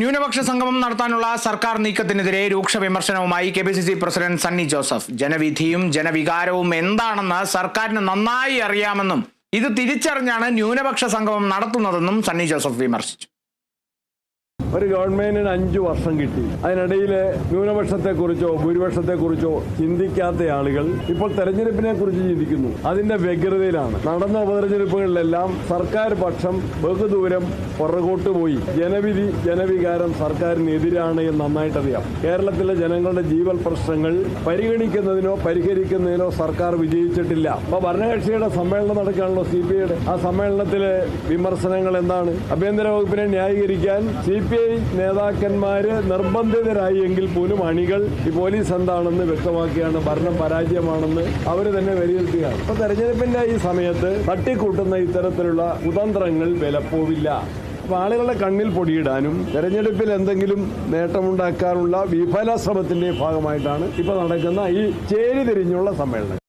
ന്യൂനപക്ഷ സംഗമം നടത്താനുള്ള സർക്കാർ നീക്കത്തിനെതിരെ രൂക്ഷ വിമർശനവുമായി K P C C president Sunny Joseph. ജനവിധിയും ജനവികാരവും എന്താണെന്ന് സർക്കാരിന് നന്നായി അറിയാമെന്നും ഇത് തിരിച്ചറിഞ്ഞാണ് ന്യൂനപക്ഷ സംഗമം നടത്തുന്നതെന്നും സണ്ണി ജോസഫ് വിമർശിച്ചു. ഒരു ഗവൺമെന്റിന് അഞ്ചു വർഷം കിട്ടി. അതിനിടയിൽ ന്യൂനപക്ഷത്തെക്കുറിച്ചോ ഭൂരിപക്ഷത്തെക്കുറിച്ചോ ചിന്തിക്കാത്ത ആളുകൾ ഇപ്പോൾ തെരഞ്ഞെടുപ്പിനെ കുറിച്ച് ചിന്തിക്കുന്നു. അതിന്റെ വ്യഗ്രതയിലാണ്. നടന്ന ഉപതെരഞ്ഞെടുപ്പുകളിലെല്ലാം സർക്കാർ പക്ഷം ബഹുദൂരം പുറകോട്ട് പോയി. ജനവിധി ജനവികാരം സർക്കാരിനെതിരാണ് എന്ന് നന്നായിട്ടറിയാം. കേരളത്തിലെ ജനങ്ങളുടെ ജീവൽ പ്രശ്നങ്ങൾ പരിഗണിക്കുന്നതിനോ പരിഹരിക്കുന്നതിനോ സർക്കാർ വിജയിച്ചിട്ടില്ല. അപ്പൊ ഭരണകക്ഷിയുടെ സമ്മേളനം നടക്കുകയാണല്ലോ സി പി ഐയുടെ. ആ സമ്മേളനത്തിലെ വിമർശനങ്ങൾ എന്താണ്? ആഭ്യന്തര വകുപ്പിനെ ന്യായീകരിക്കാൻ സി പി ഐ നേതാക്കന്മാര് നിർബന്ധിതരായി എങ്കിൽ പോലും അണികൾ ഈ പോലീസ് എന്താണെന്ന് വ്യക്തമാക്കിയാണ് ഭരണം പരാജയമാണെന്ന് അവർ തന്നെ വിലയിരുത്തുകയാണ്. അപ്പൊ തെരഞ്ഞെടുപ്പിന്റെ ഈ സമയത്ത് തട്ടിക്കൂട്ടുന്ന ഇത്തരത്തിലുള്ള കുതന്ത്രങ്ങൾ വിലപ്പോവില്ല. അപ്പൊ ആളുകളുടെ കണ്ണിൽ പൊടിയിടാനും തെരഞ്ഞെടുപ്പിൽ എന്തെങ്കിലും നേട്ടമുണ്ടാക്കാനുള്ള വിഫല ശ്രമത്തിന്റെ ഭാഗമായിട്ടാണ് ഇപ്പൊ നടക്കുന്ന ഈ ചേരി തിരിഞ്ഞുള്ള സമ്മേളനം.